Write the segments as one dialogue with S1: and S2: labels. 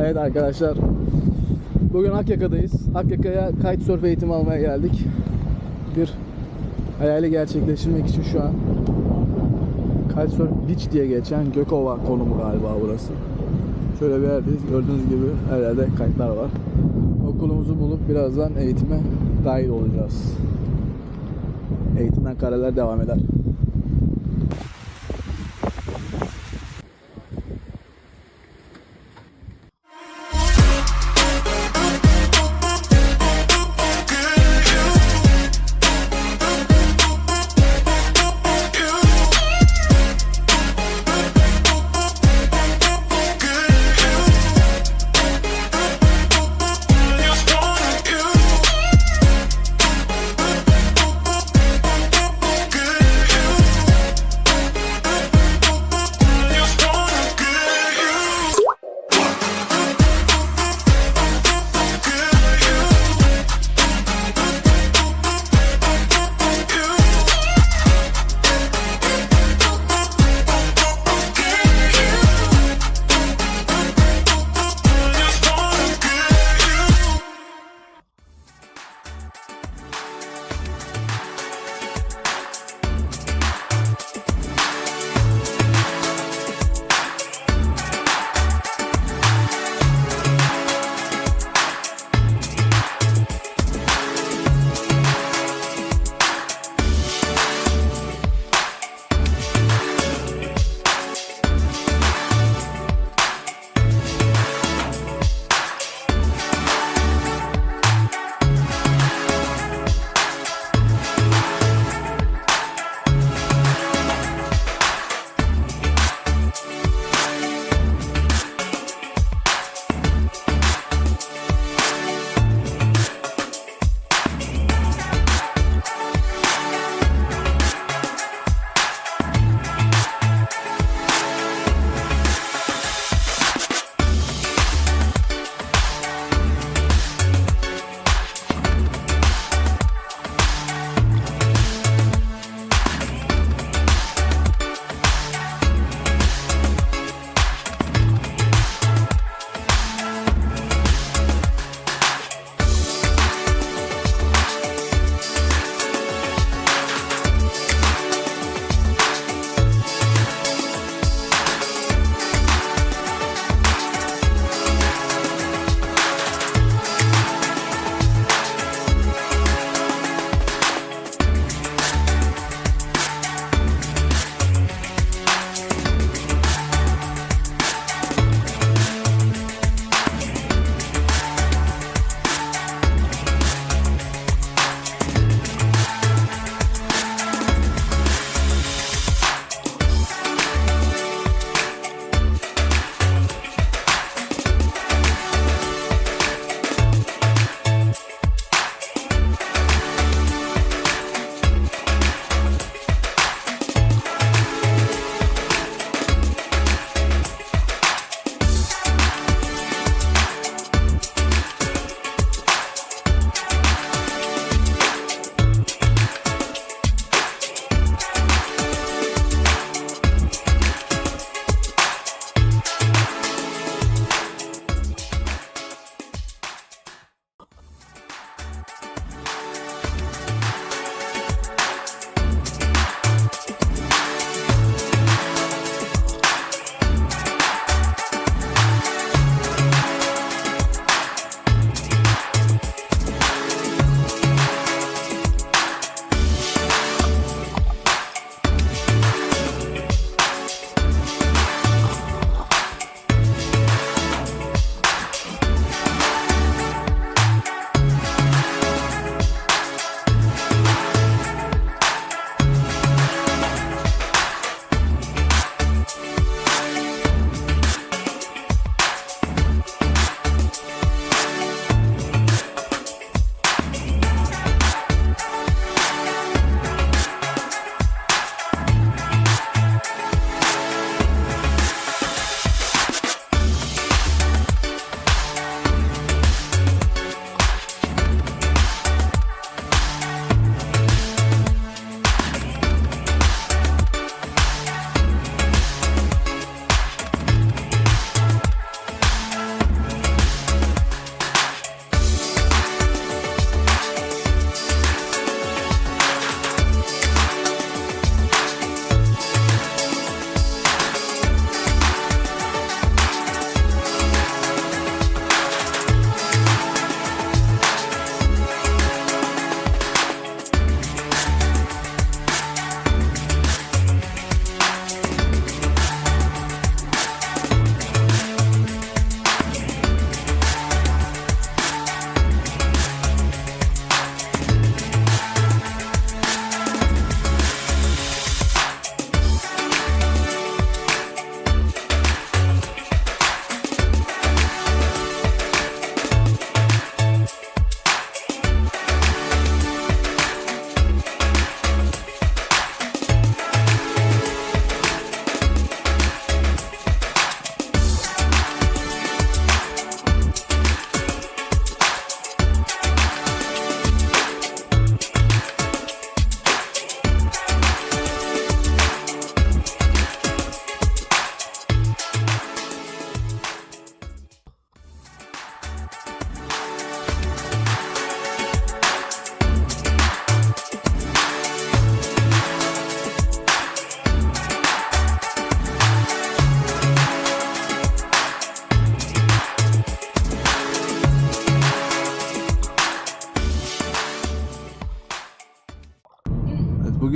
S1: Evet arkadaşlar. Bugün Akyaka'dayız. Akyaka'ya kitesurf eğitimi almaya geldik. Bir hayali gerçekleştirmek için şu an Kitesurf Beach diye geçen Gökova konumu galiba burası. Şöyle bir yerdeyiz. Gördüğünüz gibi her yerde kayıtlar var. Okulumuzu bulup birazdan eğitime dahil olacağız. Eğitimden kareler devam eder.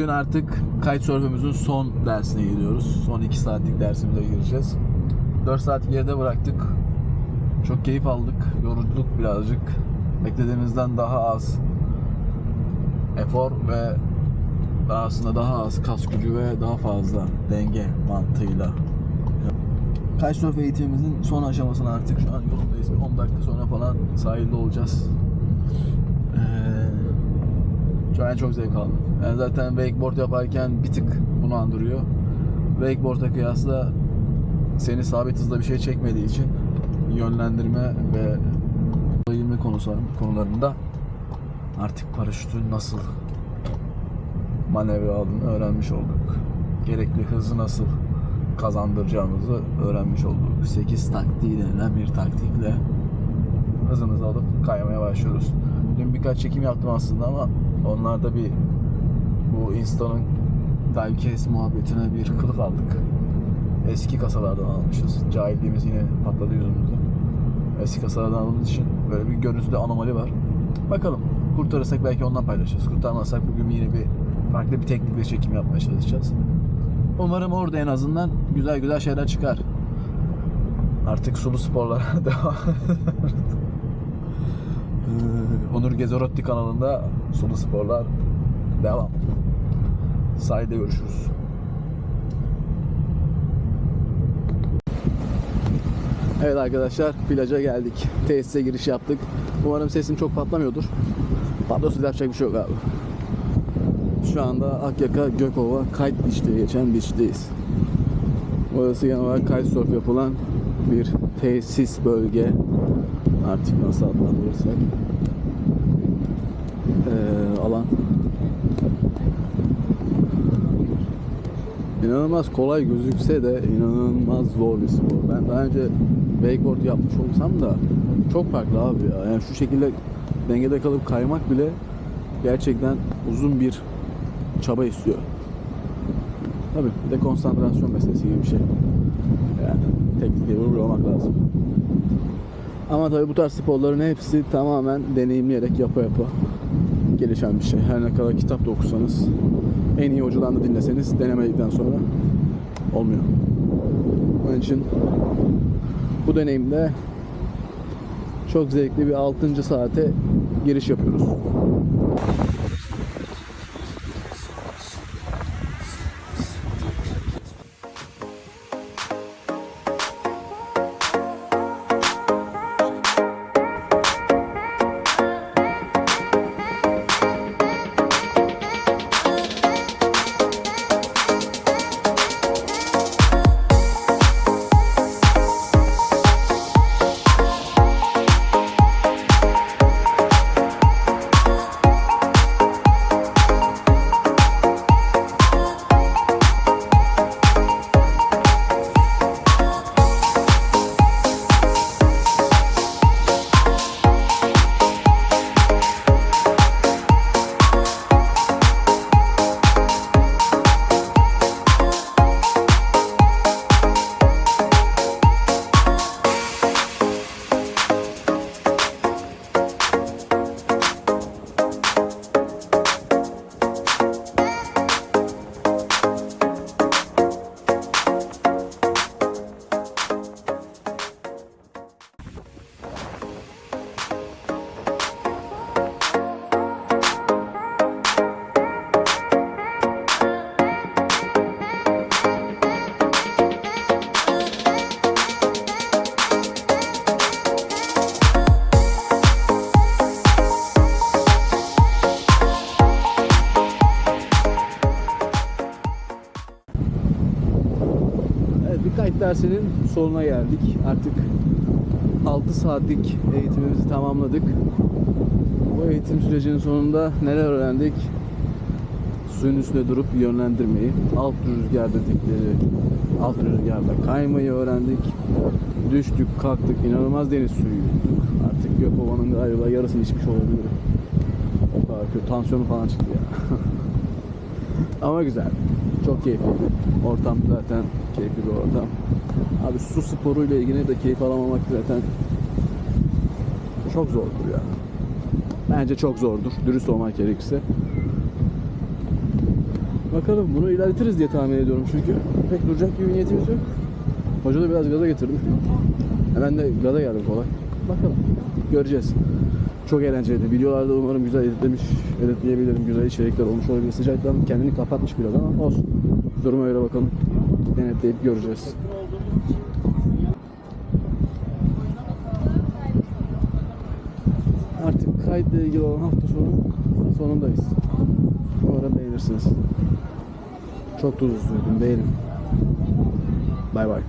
S1: Bugün artık kitesurf'ümüzün son dersine gidiyoruz. Son 2 saatlik dersimize gireceğiz. 4 saat geride bıraktık. Çok keyif aldık. Yorulduk birazcık. Beklediğimizden daha az efor ve daha aslında daha az kas gücü ve daha fazla denge mantığıyla Kitesurf eğitimimizin son aşamasına artık şu an yoldayız. Bir 10 dakika sonra falan sahilde olacağız. Ee, an çok zevk aldım. Yani zaten wakeboard yaparken bir tık bunu andırıyor. Wakeboard'a kıyasla seni sabit hızda bir şey çekmediği için yönlendirme ve konusu konularında artık paraşütün nasıl manevra aldığını öğrenmiş olduk. Gerekli hızı nasıl kazandıracağımızı öğrenmiş olduk. 8 taktiği denilen bir taktikle hızımızı alıp kaymaya başlıyoruz. Dün birkaç çekim yaptım aslında ama onlarda bir bu Insta'nın dive case muhabbetine bir kılıf aldık. Eski kasalardan almışız. Cahilliğimiz yine patladı yüzümüzde. Eski kasalardan aldığımız için böyle bir görüntüde anomali var. Bakalım. Kurtarırsak belki ondan paylaşırız. Kurtarmazsak bugün yine bir farklı bir teknikle çekim yapmaya çalışacağız. Umarım orada en azından güzel güzel şeyler çıkar. Artık sulu sporlara devam Gezorotti kanalında sulu sporlar devam. Sahilde görüşürüz. Evet arkadaşlar plaja geldik. Tesise giriş yaptık. Umarım sesim çok patlamıyordur. Patlosuz yapacak bir şey yok abi. Şu anda Akyaka Gökova Kite Beach diye geçen beach'teyiz. Burası genel olarak kitesurf yapılan bir tesis bölge. Artık nasıl adlandırırsak. Ee, alan. İnanılmaz kolay gözükse de inanılmaz zor bir spor. Ben daha önce wakeboard yapmış olsam da çok farklı abi ya. Yani şu şekilde dengede kalıp kaymak bile gerçekten uzun bir çaba istiyor. Tabii bir de konsantrasyon meselesi gibi bir şey. Yani teknikleri uygulamak lazım. Ama tabii bu tarz sporların hepsi tamamen deneyimleyerek yapa yapa gelişen bir şey. Her ne kadar kitap da okusanız, en iyi hocadan da dinleseniz denemedikten sonra olmuyor. Onun için bu deneyimde çok zevkli bir 6. saate giriş yapıyoruz. Dersinin sonuna geldik. Artık 6 saatlik eğitimimizi tamamladık. Bu eğitim sürecinin sonunda neler öğrendik? Suyun üstünde durup yönlendirmeyi, alt rüzgar dedikleri alt rüzgarda kaymayı öğrendik. Düştük, kalktık, inanılmaz deniz suyu yuttuk. Artık Gökova'nın galiba yarısını içmiş olabilirim. O kadar kötü, tansiyonu falan çıktı ya. Ama güzel. Çok keyifli. Ortam zaten keyifli bir ortam. Abi su sporuyla ilgili de keyif alamamak zaten çok zordur ya. Bence çok zordur. Dürüst olmak gerekirse. Bakalım bunu ilerletiriz diye tahmin ediyorum çünkü pek duracak gibi niyetimiz yok. Hoca da biraz gaza getirdim. Hemen de gaza geldim kolay. Bakalım. Göreceğiz. Çok eğlenceliydi. Videolarda umarım güzel editlemiş, editleyebilirim. Güzel içerikler olmuş olabilir. Sıcaktan kendini kapatmış biraz ama olsun. Duruma göre bakalım. Denetleyip göreceğiz. Artık kaydla ilgili olan hafta sonu sonundayız. Umarım beğenirsiniz. Çok tuzluydum. Beğenin. Bay bay.